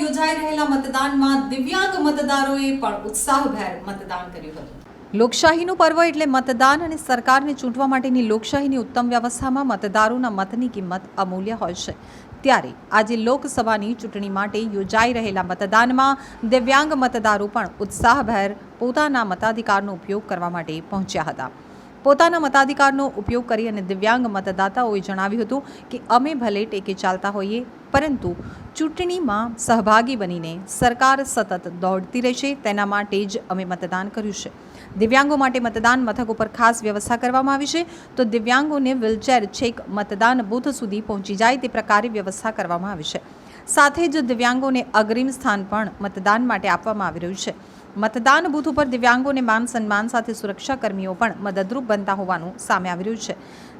યોજાઈ રહેલા મતદાનમાં દિવ્યાંગ મતદારોએ પણ ઉત્સાહભેર મતદાન કર્યું હતું. લોકશાહીનું પર્વ એટલે મતદાન અને સરકારને ચૂંટવા માટેની લોકશાહીની ઉત્તમ વ્યવસ્થામાં મતદારોના મતની કિંમત અમૂલ્ય હોય છે. ત્યારે આજે લોકસભાની ચૂંટણી માટે યોજાઈ રહેલા મતદાનમાં દિવ્યાંગ મતદારો પણ ઉત્સાહભેર પોતાના મતાધિકારનો ઉપયોગ કરવા માટે પહોંચ્યા હતા. પોતાના મતાધિકારનો ઉપયોગ કરી અને દિવ્યાંગ મતદાતાઓએ જણાવ્યું હતું કે અમે ભલે ટેકે ચાલતા હોઈએ, પરંતુ ચૂંટણીમાં સહભાગી બનીને સરકાર સતત દોડતી રહેશે, તેના માટે જ અમે મતદાન કર્યું છે. દિવ્યાંગો માટે મતદાન મથક ઉપર ખાસ વ્યવસ્થા કરવામાં આવી છે. તો દિવ્યાંગોને વ્હીલચેર છેક મતદાન બૂથ સુધી પહોંચી જાય તે પ્રકારે વ્યવસ્થા કરવામાં આવી છે. સાથે જ દિવ્યાંગોને અગ્રિમ સ્થાન પણ મતદાન માટે આપવામાં આવી રહ્યું છે. મતદાન બૂથ ઉપર દિવ્યાંગોને માન સન્માન સાથે સુરક્ષા કર્મીઓ પણ મદદરૂપ બનતા હોવાનું સામે આવી રહ્યું છે.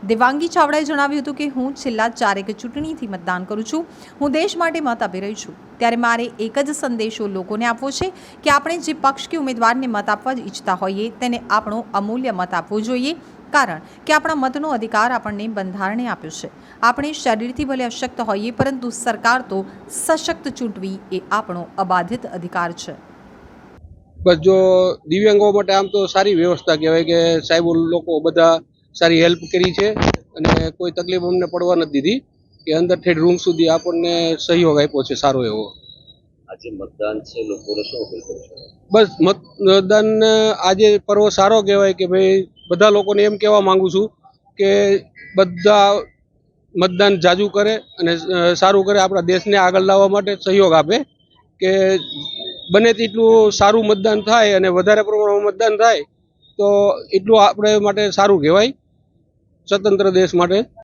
દિવ્યાંગી ચાવડાએ જણાવ્યું હતું કે, હું છેલ્લા ચારેક ચૂંટણીથી મતદાન કરું છું. હું દેશ માટે મત આપી રહી છું. ત્યારે મારે એક જ સંદેશો લોકોને આપવો છે કે આપણે જે પક્ષ કે ઉમેદવારને મત આપવા ઈચ્છતા હોઈએ, તેને આપણો અમૂલ્ય મત આપવો જોઈએ. કારણ કે આપણા મતનો અધિકાર આપણને બંધારણે આપ્યો છે. આપણે શરીરથી ભલે અશક્ત હોઈએ, પરંતુ સરકાર તો સશક્ત ચૂંટવી એ આપણો અબાધિત અધિકાર છે. બસ જો દિવ્યાંગો માટે આમ તો સારી વ્યવસ્થા કહેવાય કે સાહેબ લોકો બધા સારી હેલ્પ કરી છે અને કોઈ તકલીફ અમને પડવા નથી દીધી કે અંદર ઠેઠ રૂમ સુધી આપણને સહયોગ આપ્યો છે સારો એવો. આજે મતદાન છે લોકોને શું અપીલ કરશો બસ મતદાન આજે પર્વ સારો કહેવાય કે ભાઈ બધા લોકોને એમ કહેવા માંગુ છું કે બધા મતદાન જાજુ કરે અને સારું કરે આપણા દેશને આગળ લાવવા માટે સહયોગ આપે કે બને તેટલું સારું મતદાન થાય અને વધારે પ્રમાણમાં મતદાન થાય, તો એટલું આપણે માટે સારું કહેવાય. સ્વતંત્ર દેશ માટે.